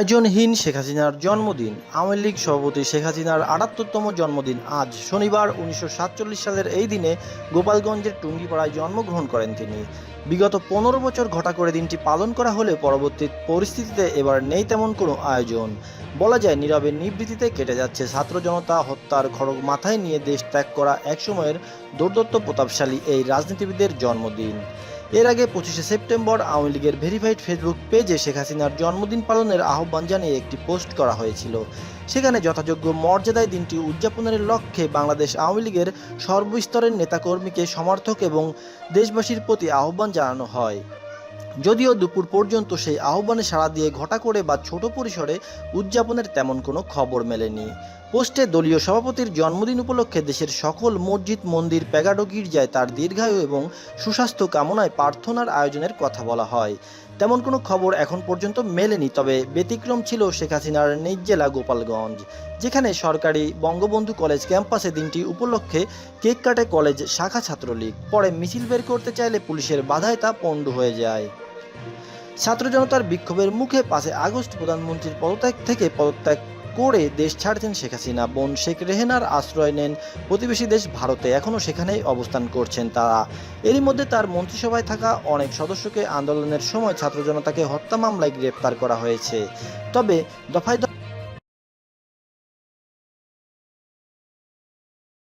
আয়োজনহীন শেখ হাসিনার জন্মদিন। আওয়ামী লীগ সভাপতি শেখ হাসিনার আটাত্তরতম জন্মদিন আজ শনিবার উনিশশো সাতচল্লিশ সালের এই দিনে গোপালগঞ্জের টুঙ্গিপাড়ায় জন্মগ্রহণ করেন তিনি। বিগত পনেরো বছর ঘটা করে দিনটি পালন করা হলে পরবর্তী পরিস্থিতিতে এবার নেই তেমন কোনো আয়োজন। বলা যায়, নীরবে নিবৃত্তিতে কেটে যাচ্ছে ছাত্র জনতা, হত্যার খড়গ মাথায় নিয়ে দেশ ত্যাগ করা একসময়ের দুর্দত্ত প্রতাপশালী এই রাজনীতিবিদের জন্মদিন। এর আগে পঁচিশে সেপ্টেম্বর আওয়ামী লীগের ভেরিফাইড ফেসবুক পেজে শেখ হাসিনার জন্মদিন পালনের আহ্বান জানিয়ে একটি পোস্ট করা হয়েছিল। সেখানে যথাযোগ্য মর্যাদায় দিনটি উদযাপনের লক্ষ্যে বাংলাদেশ আওয়ামী লীগের সর্বস্তরের নেতাকর্মীকে সমর্থক এবং দেশবাসীর প্রতি আহ্বান জানানো হয়। যদিও দুপুর পর্যন্ত সেই আহ্বানে সাড়া দিয়ে ঘটা করে বা ছোট পরিসরে উদযাপনের তেমন কোনো খবর মেলেনি। পোস্টে দলীয় সভাপতির জন্মদিন উপলক্ষে দেশের সকল মসজিদ, মন্দির প্যাগাডো গির্জায় তার দীর্ঘায়ু এবং সুস্বাস্থ্য কামনায় প্রার্থনার আয়োজনের কথা বলা হয়। তেমন কোনো খবর এখন পর্যন্ত মেলেনি, তবে ব্যতিক্রম ছিল শেখ হাসিনার নিজ জেলা গোপালগঞ্জ, যেখানে সরকারি বঙ্গবন্ধু কলেজ ক্যাম্পাসে দিনটি উপলক্ষে কেক কাটে কলেজ শাখা ছাত্রলীগ। পরে মিছিল বের করতে চাইলে পুলিশের বাধায় তা পণ্ড হয়ে যায়। ছাত্র জনতার বিক্ষোভের মুখে পাঁচে আগস্ট প্রধানমন্ত্রীর পদত্যাগ থেকে পদত্যাগ করে দেশ ছাড়ছেন শেখ হাসিনা। বোন শেখ রেহেনার আশ্রয় নেন প্রতিবেশী দেশ ভারতে। এখনও সেখানেই অবস্থান করছেন তারা। এরই মধ্যে তার মন্ত্রিসভায় থাকা অনেক সদস্যকে আন্দোলনের সময় ছাত্র জনতাকে হত্যা মামলায় গ্রেপ্তার করা হয়েছে। তবে দফায়